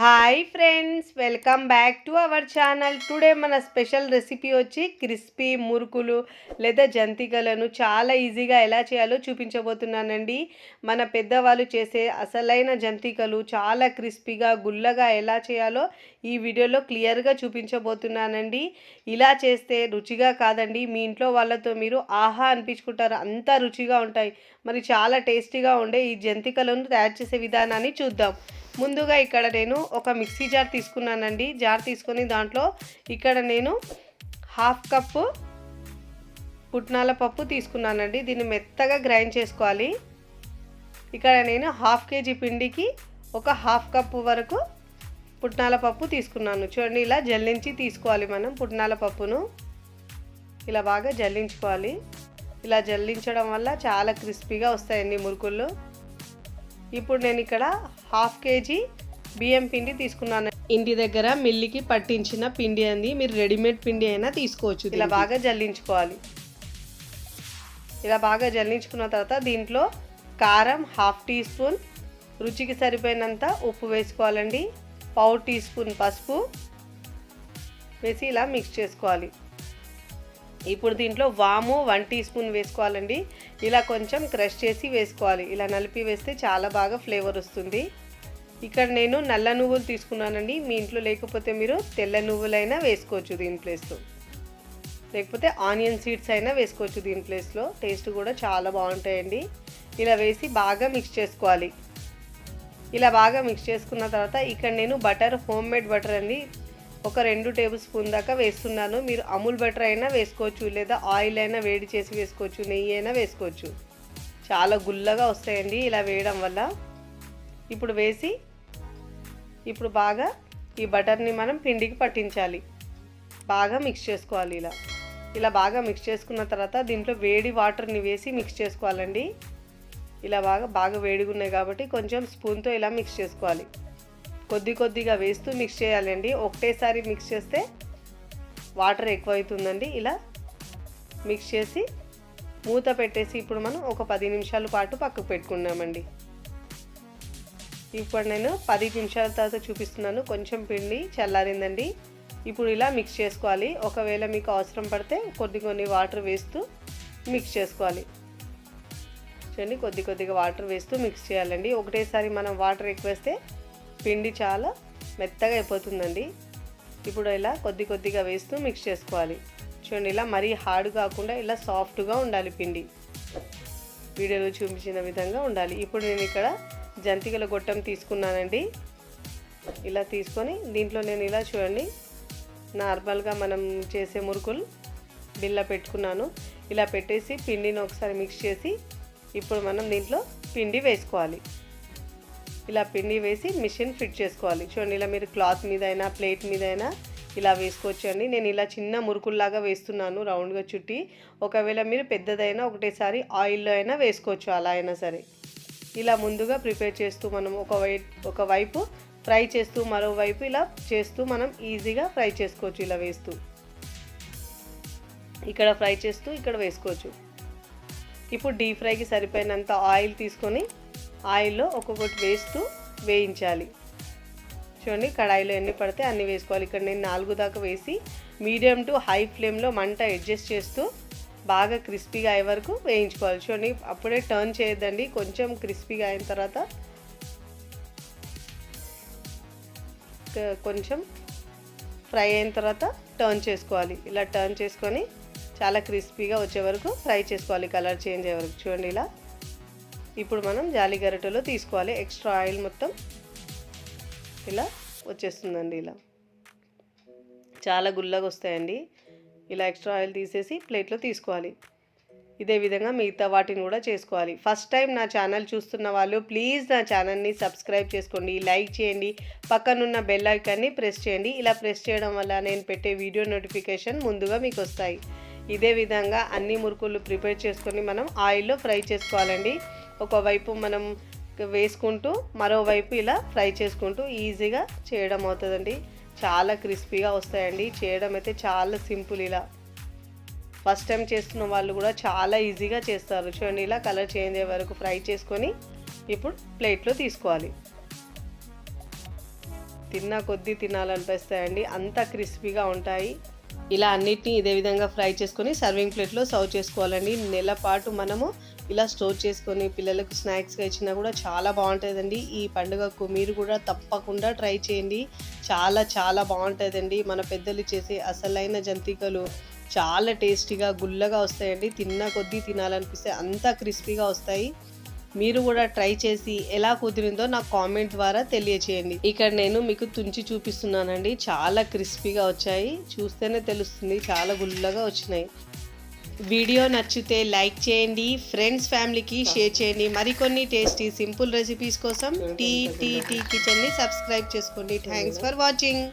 Hi friends welcome back to our channel today మన special recipe వచ్చి crispy మురుకులు లేదా జంతికలను చాలా ఈజీగా ఎలా చేయాలో చూపించబోతున్నానండి. మన పెద్దవాళ్ళు చేసే అసలైన జంతికలు చాలా క్రిస్పీగా గుల్లగా ఎలా చేయాలో ఈ వీడియోలో క్లియర్గా చూపించబోతున్నానండి. ఇలా చేస్తే రుచిగా కాదండి. మీ ఇంట్లో వాళ్ళతో మీరు ఆహా అనిపించుకుంటారు. అంత రుచిగా ఉంటాయి. మరి చాలా టేస్టీగా ఉండే ఈ జంతికలను తయారు చేసే విధానాన్ని చూద్దాం. ముందుగా ఇక్కడ నేను ఒక మిక్సీ జార్ తీసుకున్నానండి. జార్ తీసుకొని దాంట్లో ఇక్కడ నేను హాఫ్ కప్పు పుట్నాల పప్పు తీసుకున్నానండి. దీన్ని మెత్తగా గ్రైండ్ చేసుకోవాలి. ఇక్కడ నేను హాఫ్ కేజీ పిండికి ఒక హాఫ్ కప్పు వరకు పుట్నాల పప్పు తీసుకున్నాను. చూడండి ఇలా జల్లించి తీసుకోవాలి మనం పుట్నాల పప్పును. ఇలా బాగా జల్లించుకోవాలి. ఇలా జల్లించడం వల్ల చాలా క్రిస్పీగా వస్తాయండి మురుకులు. ఇప్పుడు నేను ఇక్కడ హాఫ్ కేజీ బియ్యం పిండి తీసుకున్నాను. ఇంటి దగ్గర మిల్లికి పట్టించిన పిండి అంది. మీరు రెడీమేడ్ పిండి అయినా తీసుకోవచ్చు ఇలా బాగా జల్లించుకోవాలి. ఇలా బాగా జల్లించుకున్న తర్వాత దీంట్లో కారం హాఫ్ టీ స్పూన్ రుచికి సరిపోయినంత ఉప్పు వేసుకోవాలండి. పావు టీ స్పూన్ పసుపు వేసి ఇలా మిక్స్ చేసుకోవాలి. ఇప్పుడు దీంట్లో వాము వన్ టీ స్పూన్ వేసుకోవాలండి. ఇలా కొంచెం క్రష్ చేసి వేసుకోవాలి. ఇలా నలిపి వేస్తే చాలా బాగా ఫ్లేవర్ వస్తుంది. ఇక్కడ నేను నల్ల నువ్వులు తీసుకున్నానండి. మీ ఇంట్లో లేకపోతే మీరు తెల్ల నువ్వులైనా వేసుకోవచ్చు దీని ప్లేస్లో. లేకపోతే ఆనియన్ సీడ్స్ అయినా వేసుకోవచ్చు దీని ప్లేస్లో. టేస్ట్ కూడా చాలా బాగుంటాయండి. ఇలా వేసి బాగా మిక్స్ చేసుకోవాలి. ఇలా బాగా మిక్స్ చేసుకున్న తర్వాత ఇక్కడ నేను బటర్ హోమ్ మేడ్ బటర్ అండి. ఒక రెండు టేబుల్ స్పూన్ దాకా వేస్తున్నాను. మీరు అమూల్ బటర్ అయినా వేసుకోవచ్చు లేదా ఆయిల్ అయినా వేడి చేసి వేసుకోవచ్చు నెయ్యి అయినా వేసుకోవచ్చు. చాలా గుల్లగా వస్తాయండి ఇలా వేయడం వల్ల. ఇప్పుడు వేసి ఇప్పుడు బాగా ఈ బటర్ని మనం పిండికి పట్టించాలి. బాగా మిక్స్ చేసుకోవాలి ఇలా. ఇలా బాగా మిక్స్ చేసుకున్న తర్వాత దీంట్లో వేడి వాటర్ని వేసి మిక్స్ చేసుకోవాలండి. ఇలా బాగా బాగా వేడిగా ఉన్నాయి కాబట్టి కొంచెం స్పూన్తో ఇలా మిక్స్ చేసుకోవాలి. కొద్ది కొద్దిగా వేస్తూ మిక్స్ చేయాలండి. ఒకటేసారి మిక్స్ చేస్తే వాటర్ ఎక్కువ అవుతుందండి ఇలా మిక్స్ చేసి మూత పెట్టేసి ఇప్పుడు మనం ఒక పది నిమిషాల పాటు పక్కకు పెట్టుకున్నామండి. ఇప్పుడు నేను పది నిమిషాల తర్వాత చూపిస్తున్నాను. కొంచెం పిండి చల్లారిందండి. ఇప్పుడు ఇలా మిక్స్ చేసుకోవాలి. ఒకవేళ మీకు అవసరం పడితే కొద్ది కొన్ని వాటర్ వేస్తూ మిక్స్ చేసుకోవాలి. చూడండి కొద్ది కొద్దిగా వాటర్ వేస్తూ మిక్స్ చేయాలండి. ఒకటేసారి మనం వాటర్ ఎక్కువేస్తే పిండి చాలా మెత్తగా అయిపోతుందండి. ఇప్పుడు ఇలా కొద్ది కొద్దిగా వేస్తూ మిక్స్ చేసుకోవాలి. చూడండి ఇలా మరీ హార్డ్ కాకుండా ఇలా సాఫ్ట్గా ఉండాలి పిండి. వీడియోలో చూపించిన విధంగా ఉండాలి. ఇప్పుడు నేను ఇక్కడ జంతికల గొట్టం తీసుకున్నానండి. ఇలా తీసుకొని దీంట్లో నేను ఇలా చూడండి నార్మల్గా మనం చేసే మురుకులు బిల్ల పెట్టుకున్నాను. ఇలా పెట్టేసి పిండిని ఒకసారి మిక్స్ చేసి ఇప్పుడు మనం దీంట్లో పిండి వేసుకోవాలి. ఇలా పిండి వేసి మిషన్ ఫిట్ చేసుకోవాలి. చూడండి ఇలా మీరు క్లాత్ మీద అయినా ప్లేట్ మీద అయినా ఇలా వేసుకోవచ్చు అండి నేను ఇలా చిన్న మురుకుల్లాగా వేస్తున్నాను రౌండ్గా చుట్టి. ఒకవేళ మీరు పెద్దదైనా ఒకటేసారి ఆయిల్లో అయినా వేసుకోవచ్చు అలా అయినా సరే. ఇలా ముందుగా ప్రిపేర్ చేస్తూ మనం ఒక వై ఒకవైపు ఫ్రై చేస్తూ మరోవైపు ఇలా చేస్తూ మనం ఈజీగా ఫ్రై చేసుకోవచ్చు ఇలా వేస్తూ. ఇక్కడ ఫ్రై చేస్తూ ఇక్కడ వేసుకోవచ్చు. ఇప్పుడు డీప్ ఫ్రైకి సరిపోయినంత ఆయిల్ తీసుకొని ఆయిల్లో ఒక్కొక్కటి వేస్తూ వేయించాలి. చూడండి కడాయిలో ఎన్ని పడితే అన్ని వేసుకోవాలి. ఇక్కడ నేను నాలుగు దాకా వేసి మీడియం టు హై ఫ్లేమ్లో మంట అడ్జస్ట్ చేస్తూ బాగా క్రిస్పీగా అయ్యే వరకు వేయించుకోవాలి. చూడండి అప్పుడే టర్న్ చేయొద్దండి. కొంచెం క్రిస్పీగా అయిన తర్వాత కొంచెం ఫ్రై అయిన తర్వాత టర్న్ చేసుకోవాలి. ఇలా టర్న్ చేసుకొని చాలా క్రిస్పీగా వచ్చే వరకు ఫ్రై చేసుకోవాలి. కలర్ చేంజ్ అయ్యే వరకు. చూడండి ఇలా ఇప్పుడు మనం జాలి గరిటెలో తీసుకోవాలి. ఎక్స్ట్రా ఆయిల్ మొత్తం ఇలా వచ్చేస్తుందండి ఇలా. చాలా గుల్లగా వస్తాయండి. ఇలా ఎక్స్ట్రా ఆయిల్ తీసేసి ప్లేట్లో తీసుకోవాలి. ఇదే విధంగా మిగతా వాటిని కూడా చేసుకోవాలి. ఫస్ట్ టైం నా ఛానల్ చూస్తున్న వాళ్ళు ప్లీజ్ నా ఛానల్ని సబ్స్క్రైబ్ చేసుకోండి. లైక్ చేయండి. పక్కనున్న బెల్ ఐకాన్ని ప్రెస్ చేయండి. ఇలా ప్రెస్ చేయడం వల్ల నేను పెట్టే వీడియో నోటిఫికేషన్ ముందుగా మీకు వస్తాయి. ఇదే విధంగా అన్ని మురుకులు ప్రిపేర్ చేసుకొని మనం ఆయిల్లో ఫ్రై చేసుకోవాలండి. ఒకవైపు మనం వేసుకుంటూ మరోవైపు ఇలా ఫ్రై చేసుకుంటూ ఈజీగా చేయడం అవుతుందండి. చాలా క్రిస్పీగా వస్తాయండి. చేయడం అయితే చాలా సింపుల్ ఇలా. ఫస్ట్ టైం చేస్తున్న వాళ్ళు కూడా చాలా ఈజీగా చేస్తారు. చూడండి ఇలా కలర్ చేంజ్ అయ్యే వరకు ఫ్రై చేసుకొని ఇప్పుడు ప్లేట్లో తీసుకోవాలి. తిన్న కొద్దీ తినాలనిపిస్తాయండి. అంత క్రిస్పీగా ఉంటాయి. ఇలా అన్నిటిని ఇదే విధంగా ఫ్రై చేసుకొని సర్వింగ్ ప్లేట్లో సర్వ్ చేసుకోవాలండి. నెల పాటు మనము ఇలా స్టోర్ చేసుకొని పిల్లలకు స్నాక్స్గా ఇచ్చినా కూడా చాలా బాగుంటుందండి. ఈ పండుగకు మీరు కూడా తప్పకుండా ట్రై చేయండి. చాలా చాలా బాగుంటుందండి. మన పెద్దలు చేసే అసలైన జంతికలు చాలా టేస్టీగా గుల్లగా వస్తాయండి. తిన్న కొద్దీ తినాలనిపిస్తే అంత క్రిస్పీగా వస్తాయి. మీరు కూడా ట్రై చేసి ఎలా కుదిరిందో నాకు కామెంట్ ద్వారా తెలియచేయండి. ఇక్కడ నేను మీకు తుంచి చూపిస్తున్నానండి. చాలా క్రిస్పీగా వచ్చాయి. చూస్తేనే తెలుస్తుంది. చాలా గుల్లగా వచ్చినాయి. వీడియో నచ్చితే లైక్ చేయండి. ఫ్రెండ్స్ ఫ్యామిలీకి షేర్ చేయండి. మరికొన్ని టేస్టీ సింపుల్ రెసిపీస్ కోసం టీ టీ టీ కిచెన్ని సబ్స్క్రైబ్ చేసుకోండి. Thanks for watching.